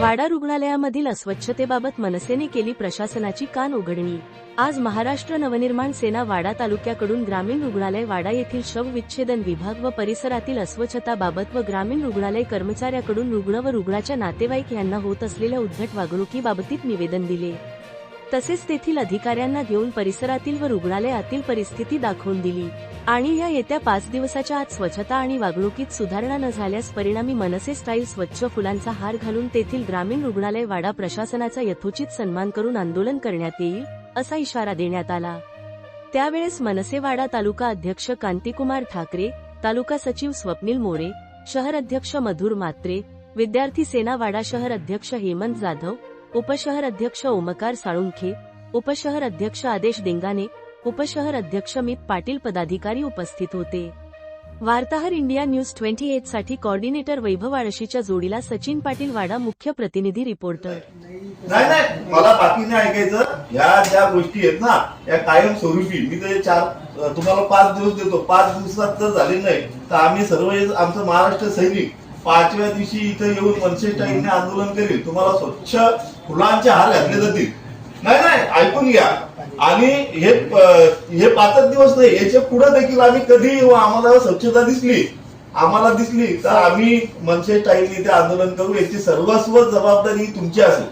वाडा रुग्णालयामधील अस्वच्छतेबाबत मनसेने केली प्रशासनाची कान उघडणी. आज महाराष्ट्र नवनिर्माण सेना वाडा तालुक्याकडून ग्रामीण रुग्णालय वाडा येथील शवविच्छेदन विभाग व परिसरातील अस्वच्छताबाबत व ग्रामीण रुग्णालय कर्मचाऱ्याकडून रुग्ण व रुग्णाच्या नातेवाईक यांना होत असलेल्या उद्धट वागणुकीबाबतीत निवेदन दिले. तसेच तेथील अधिकाऱ्यांना घेऊन परिसरातील व रुग्णालयातील परिस्थिती दाखवून दिली. आणि या येत्या पाच दिवसाच्या आत स्वच्छता आणि वागणुकीत सुधारणा न झाल्यास परिणामी मनसे स्टाईल स्वच्छ फुलांचा हार घालून तेथील ग्रामीण रुग्णालय वाडा प्रशासनाचा यथोचित सन्मान करून आंदोलन करण्यात येईल असा इशारा देण्यात आला. त्यावेळेस मनसे वाडा तालुका अध्यक्ष कांतिकुमार ठाकरे तालुका सचिव स्वप्नील मोरे शहर अध्यक्ष मधुर मात्रे विद्यार्थी सेना वाडा शहर अध्यक्ष हेमंत जाधव उपशहर अध्यक्ष ओमकार साळुंखे उपशहर अध्यक्ष आदेश देंगाने उपशहर अध्यक्ष मित पाटील पदाधिकारी उपस्थित होते. वार्ताहर इंडिया न्यूज ट्वेंटी एटसाठी कॉर्डिनेटर वैभव आळशीच्या जोडीला सचिन पाटील वाडा मुख्य प्रतिनिधी रिपोर्टर. नाही नाही मला बाकी नाही ऐकायचं. या ज्या गोष्टी आहेत ना या कायम स्वरूपी मी ते चार तुम्हाला पाच दिवस देतो. पाच दिवसात जर झाले नाही तर आम्ही सर्व आमचं महाराष्ट्र सैनिक पाचव्या दिवशी इथं येऊन मनसे टाईमने आंदोलन करेल. तुम्हाला स्वच्छ फुलांचे हार घातले जातील. नाही नाही ऐकून घ्या. आणि हे हे पाचच दिवस नाही याच्यापुढे देखील आम्ही कधी आम्हाला स्वच्छता दिसली. आम्हाला दिसली तर आम्ही मनसे टाईम इथे आंदोलन करू याची सर्वस्व जबाबदारी तुमची असेल.